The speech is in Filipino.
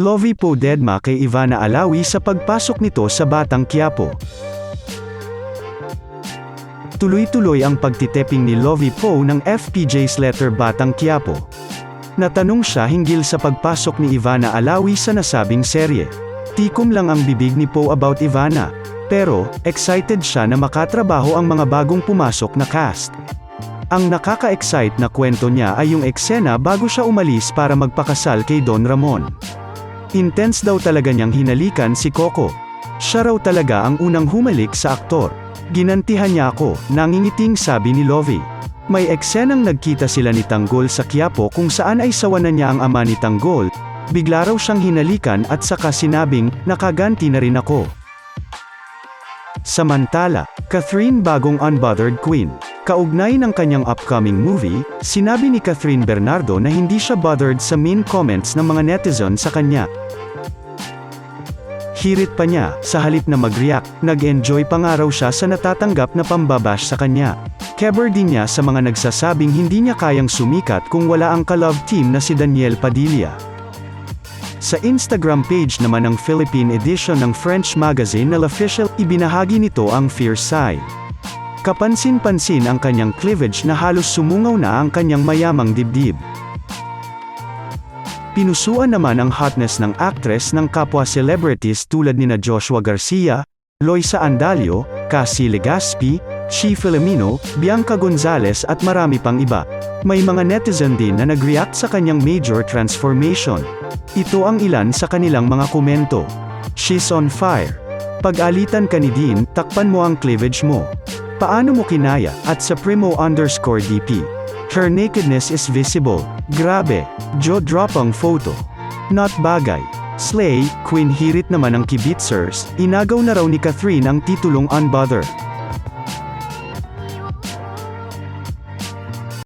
Lovey po dedma kay Ivana Alawi sa pagpasok nito sa Batang Quiapo. Tuloy-tuloy ang pagtiteping ni Lovey Po ng FPJ's letter Batang Quiapo. Natanong siya hinggil sa pagpasok ni Ivana Alawi sa nasabing serye. Tikom lang ang bibig ni Po about Ivana. Pero, excited siya na makatrabaho ang mga bagong pumasok na cast. Ang nakaka-excite na kwento niya ay yung eksena bago siya umalis para magpakasal kay Don Ramon. Intense daw talaga niyang hinalikan si Coco. Siya raw talaga ang unang humalik sa aktor. Ginantihan niya ako, nangingiting sabi ni Lovey. May eksenang nagkita sila ni Tanggol sa Quiapo kung saan ay sawanan niya ang ama ni Tanggol. Bigla raw siyang hinalikan at saka sinabing, nakaganti na rin ako. Samantala, Catherine bagong unbothered queen. Kaugnay ng kanyang upcoming movie, sinabi ni Catherine Bernardo na hindi siya bothered sa mean comments ng mga netizen sa kanya. Hirit pa niya, sa halip na mag-react, nag-enjoy pa nga raw siya sa natatanggap na pambabash sa kanya. Keber din niya sa mga nagsasabing hindi niya kayang sumikat kung wala ang ka-love team na si Daniel Padilla. Sa Instagram page naman ng Philippine edition ng French magazine na L'Official, ibinahagi nito ang fierce side. Kapansin-pansin ang kanyang cleavage na halos sumungaw na ang kanyang mayamang dibdib. Pinusuan naman ang hotness ng actress ng kapwa celebrities tulad nina Joshua Garcia, Loisa Andalio, Cassie Legaspi, Chi Filomeno, Bianca Gonzalez at marami pang iba. May mga netizen din na nag-react sa kanyang major transformation. Ito ang ilan sa kanilang mga komento. She's on fire. Pag-alitan ka ni Dean, takpan mo ang cleavage mo. Paano mo kinaya, at sa primo underscore DP. Her nakedness is visible. Grabe, jaw-drop ang photo. Not bagay. Slay, Queen Hirit naman ang kibitzers, inagaw na raw ni Catherine ang titulong Unbother.